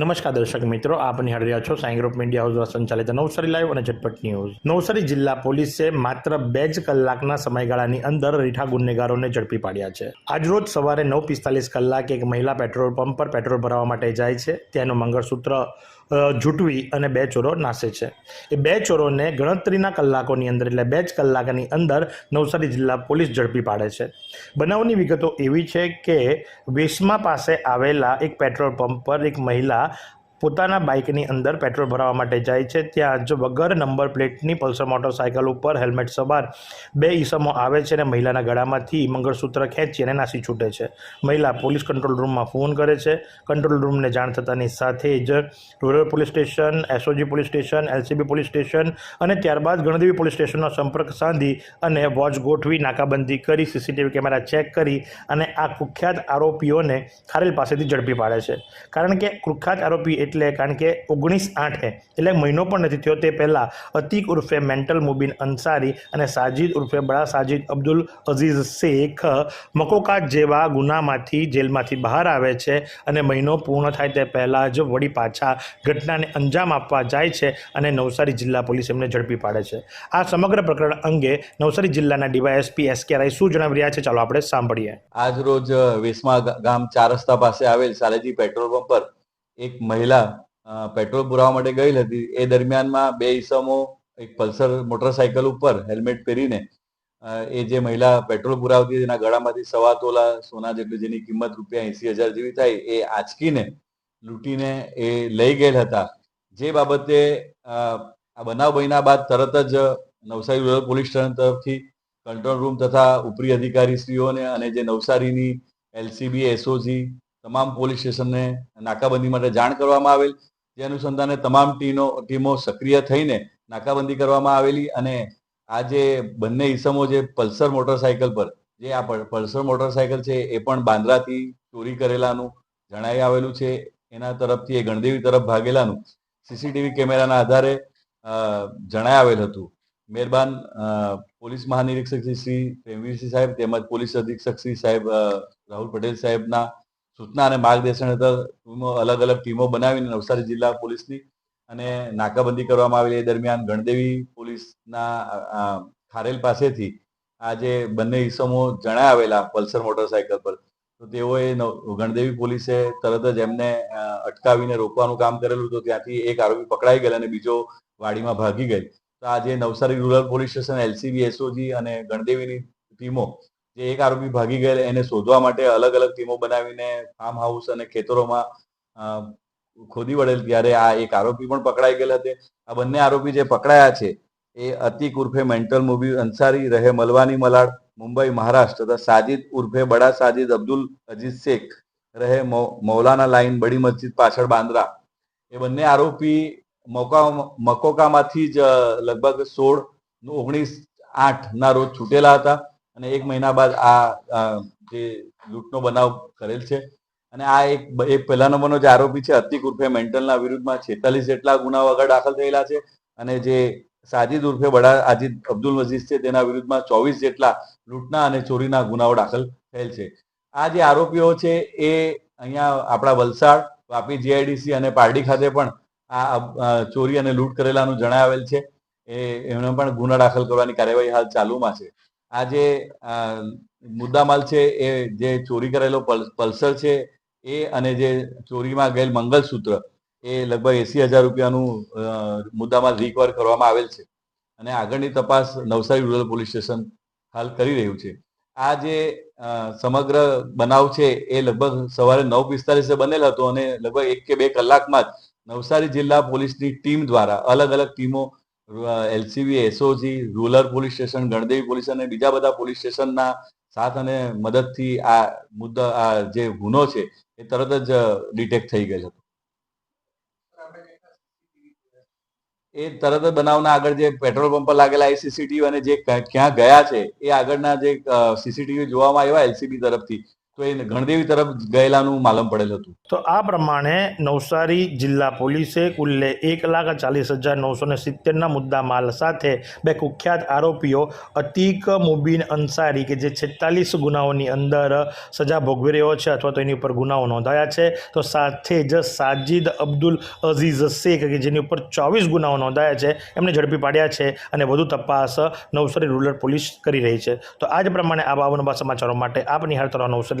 નમસ્કાર દર્શક મિત્રો, આપ નિહાળી છો સાઈ ગ્રુપ મીડિયા હાઉસ સંચાલિત નવસારી લાઈવ અને ઝટપટ ન્યૂઝ. નવસારી જિલ્લા પોલીસે માત્ર બે જ કલાકના સમયગાળાની અંદર રીઠા ગુનેગારોને ઝડપી પાડ્યા છે. આજરોજ સવારે નવ પિસ્તાલીસ કલાકે એક મહિલા પેટ્રોલ પંપ પર પેટ્રોલ ભરાવા માટે જાય છે. તેનું મંગળસૂત્ર જૂટવી અને બે ચોરો નાસે છે. એ બે ચોરોને ગણતરીના કલાકોની અંદર એટલે બે જ કલાકની અંદર નવસારી જિલ્લા પોલીસ ઝડપી પાડે છે. બનાવની વિગતો એવી છે કે વેસમા પાસે આવેલા એક પેટ્રોલ પંપ પર એક મહિલા પોતાના બાઇકની અંદર પેટ્રોલ ભરાવવા માટે જાય છે. ત્યાં જો વગર નંબર પ્લેટની પલ્સર મોટરસાયકલ ઉપર હેલ્મેટ સવાર બે ઈસમો આવે છે અને મહિલાના ગળામાંથી મંગળસૂત્ર ખેંચી અને નાસી છૂટે છે. મહિલા પોલીસ કંટ્રોલ રૂમમાં ફોન કરે છે. કંટ્રોલ રૂમને જાણ થતાની સાથે જ rural police station, SOG police station, LCB police station અને ત્યારબાદ ગણદેવી પોલીસ સ્ટેશનનો સંપર્ક સાંધી અને વોચ ગોઠવી નાકાબંધી કરી, સીસીટીવી કેમેરા ચેક કરી અને આ કુખ્યાત આરોપીઓને ખારેલ પાસેથી ઝડપી પાડે છે. કારણ કે કુખ્યાત આરોપી એટલે કારણ કે ઓગણીસ આઠે એટલે મહિનો પણ નથી થયો. તે પહેલાં અતિક ઉર્ફે મેન્ટલ મુબીન અંસારી અને સાજિદ ઉર્ફે બડા સાજિદ અબ્દુલ અઝીઝ શેખ મકોકાટ જેવા ગુનામાંથી જેલમાંથી બહાર આવે છે અને મહિનો પૂર્ણ થાય તે પહેલાં જ વળી પાછા ઘટનાને અંજામ આપવા જાય છે અને નવસારી જિલ્લા પોલીસ એમને ઝડપી પાડે છે. આ સમગ્ર પ્રકરણ અંગે નવસારી જિલ્લાના ડીવાયએસપી એસ કે રાય શું જણાવી રહ્યા છે? ચાલો આપણે સાંભળીએ. આજ રોજ વેસમા ગામ ચાર રસ્તા પાસે આવેલ સાલેજી પેટ્રોલ પંપ પર એક મહિલા પેટ્રોલ પુરાવા માટે ગઈ હતી. એ દરમિયાનમાં બે ઈસમો, એક પલ્સર મોટરસાયકલ ઉપર હેલ્મેટ પહેરીને એ જે મહિલા પેટ્રોલ પુરાવતી એના ગળામાંથી સવા તોલા સોના જેટલી જેની કિંમત રૂપિયા એસી હજાર જેવી થાય, એ આંચકીને લૂંટીને એ લઈ ગયેલ હતા. જે બાબતે આ બનાવ બન્યા બાદ તરત જ નવસારી રૂરલ પોલીસ સ્ટેશન તરફથી કંટ્રોલ રૂમ તથા ઉપરી અધિકારીશ્રીઓને અને જે નવસારીની એલસીબી, એસઓજી તમામ પોલીસ સ્ટેશનને નાકાબંધી માટે જાણ કરવામાં આવેલ. જે અનુસંધાને તમામ ટીનો, ટીમો સક્રિય થઈને નાકાબંધી કરવામાં આવેલી અને આ જે બંને ઈસમો જે પલ્સર મોટરસાયકલ પર, જે આ પલ્સર મોટરસાયકલ છે એ પણ બાંદ્રાથી ચોરી કરેલાનું જણાઈ આવેલું છે. એના તરફથી એ ગણદેવી તરફ ભાગેલાનું સીસીટીવી કેમેરાના આધારે જણાય આવેલ હતું. મહેરબાન પોલીસ મહાનિરીક્ષક શ્રી પ્રેમવીરસિંહ સાહેબ તેમજ પોલીસ અધિક્ષક શ્રી સાહેબ રાહુલ પટેલ સાહેબના સૂચના અને માર્ગદર્શન હેઠળ અલગ અલગ ટીમો બનાવીને નવસારી જિલ્લા પોલીસની અને નાકાબંધી કરવામાં આવેલી એ દરમિયાન ગણદેવી પોલીસના ખારેલ પાસેથી આ જે બંને ઈસમો જણાય આવેલા પલ્સર મોટરસાયકલ પર, તો તેઓએ ગણદેવી પોલીસે તરત જ એમને અટકાવીને રોકવાનું કામ કરેલું તો ત્યાંથી એક આરોપી પકડાઈ ગયેલ અને બીજો વાડીમાં ભાગી ગઈ તો આજે Navsari rural police station, LCB, SOG અને ગણદેવીની ટીમો જે એક આરોપી ભાગી ગયેલ, એને શોધવા માટે અલગ અલગ ટીમો બનાવીને ફાર્મ હાઉસ અને ખેતરોમાં ખોદી વળેલ. ત્યારે આ એક આરોપી પણ પકડાઈ ગયેલ હતી. આ બંને આરોપી જે પકડાયા છે, એ અતિક ઉર્ફે મેન્ટલ મુબી અંસારી, રહે મલવાની મલાડ, મુંબઈ, મહારાષ્ટ્ર, તથા સાજિદ ઉર્ફે બડા સાજિદ અબ્દુલ અજીઝ શેખ, રહે મૌલાના લાઈન બડી મસ્જિદ પાછળ બાંદ્રા. એ બંને આરોપી મોકા, મકોકામાંથી જ લગભગ સોળ ઓગણીસ આઠ ના રોજ છૂટેલા હતા. અને એક મહિના બાદ આ જે લૂંટનો બનાવ કરેલ છે. અને આ એક એક પહેલા નંબરનો જે આરોપી છે, અતિક ઉર્ફે મેન્ટલના વિરુદ્ધમાં છેતાલીસ જેટલા ગુનાઓ આગળ દાખલ થયેલા છે. અને જે સાજિદ ઉર્ફે બડા આજીદ અબ્દુલ મજીદ છે, તેના વિરુદ્ધમાં ચોવીસ જેટલા લૂંટના અને ચોરીના ગુનાઓ દાખલ થયેલ છે. આ જે આરોપીઓ છે, એ અહીંયા આપણા વલસાડ, વાપી જીઆઈડીસી અને પારડી ખાતે પણ આ ચોરી અને લૂંટ કરેલાનું જણાવેલ છે. એ, એમણે પણ ગુના દાખલ કરવાની કાર્યવાહી હાલ ચાલુમાં છે. આ જે મુદ્દામાલ છે એ જે ચોરી કરેલો પલ- પલ્સર છે એ અને જે ચોરીમાં ગયેલ મંગલસૂત્ર એ લગભગ એસી હજાર રૂપિયાનું મુદ્દામાલ રિકવર કરવામાં આવેલ છે. અને આગળની તપાસ નવસારી રૂરલ પોલીસ સ્ટેશન હાલ કરી રહ્યું છે. આ જે સમગ્ર બનાવ છે એ લગભગ સવારે નવ પિસ્તાલીસે બનેલ હતો અને લગભગ એક કે બે કલાકમાં જ નવસારી જિલ્લા પોલીસની ટીમ દ્વારા અલગ અલગ ટીમો LCB SOG rural police station Gandevi police અને બીજા બધા પોલીસ સ્ટેશનના સાથ અને મદદથી આ મુદ્દા, આ જે ગુનો છે, એ તરત જ ડિટેક્ટ થઈ ગયો હતો એ તરત જ બનાવના આગળ જે પેટ્રોલ પંપ પર લાગેલા એ સીસીટીવી અને જે ક્યાં ગયા છે, એ આગળના જે સીસીટીવી જોવામાં આવ્યા એલસીબી તરફથી. તો એ ગણદેવી તરફ ગયેલાનું માલમ પડેલ હતું. તો આ પ્રમાણે નવસારી જિલ્લા પોલીસે કુલ્લે એક લાખ ચાલીસ હજાર નવસો ને સિત્તેરના મુદ્દા માલ સાથે બે કુખ્યાત આરોપીઓ અતિક મુબીન અંસારી કે જે છેતાલીસ ગુનાઓની અંદર સજા ભોગવી રહ્યો છે અથવા તો એની ઉપર ગુનાઓ નોંધાયા છે. તો સાથે જ સાજિદ અબ્દુલ અઝીઝ શેખ કે જેની ઉપર ચોવીસ ગુનાઓ નોંધાયા છે, એમને ઝડપી પાડ્યા છે અને વધુ તપાસ નવસારી રૂરલ પોલીસ કરી રહી છે. તો આ જ પ્રમાણે આ બાબતના સમાચારો માટે આપ નિહાળતા નવસારી